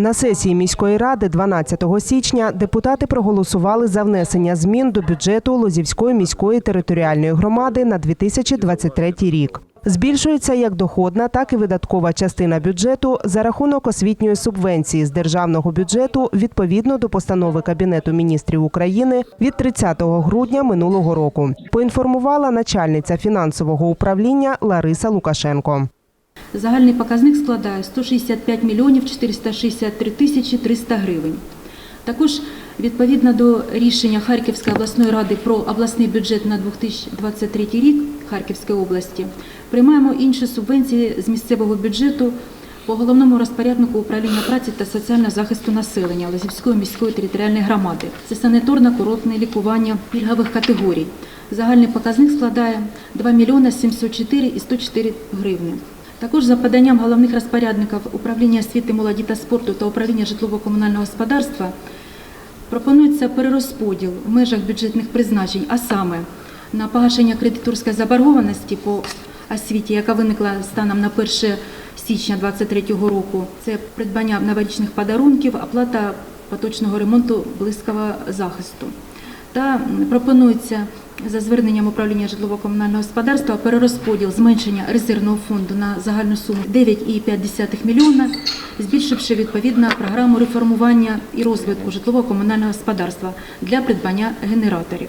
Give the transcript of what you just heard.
На сесії міської ради 12 січня депутати проголосували за внесення змін до бюджету Лозівської міської територіальної громади на 2023 рік. Збільшується як доходна, так і видаткова частина бюджету за рахунок освітньої субвенції з державного бюджету відповідно до постанови Кабінету міністрів України від 30 грудня минулого року. Поінформувала начальниця фінансового управління Лариса Лукашенко. Загальний показник складає 165 мільйонів 463 тисячі 300 гривень. Також відповідно до рішення Харківської обласної ради про обласний бюджет на 2023 рік Харківської області приймаємо інші субвенції з місцевого бюджету по головному розпоряднику управління праці та соціального захисту населення Лозівської міської територіальної громади. Це санаторно-курортне лікування пільгових категорій. Загальний показник складає 2 мільйони 704 і 104 гривні. Також за поданням головних розпорядників управління освіти, молоді та спорту та управління житлово-комунального господарства пропонується перерозподіл в межах бюджетних призначень, а саме на погашення кредиторської заборгованості по освіті, яка виникла станом на 1 січня 2023 року. Це придбання новорічних подарунків, оплата поточного ремонту близького захисту. Та пропонується за зверненням управління житлово-комунального господарства перерозподіл зменшення резервного фонду на загальну суму 9,5 мільйона, збільшивши відповідно програму реформування і розвитку житлово-комунального господарства для придбання генераторів.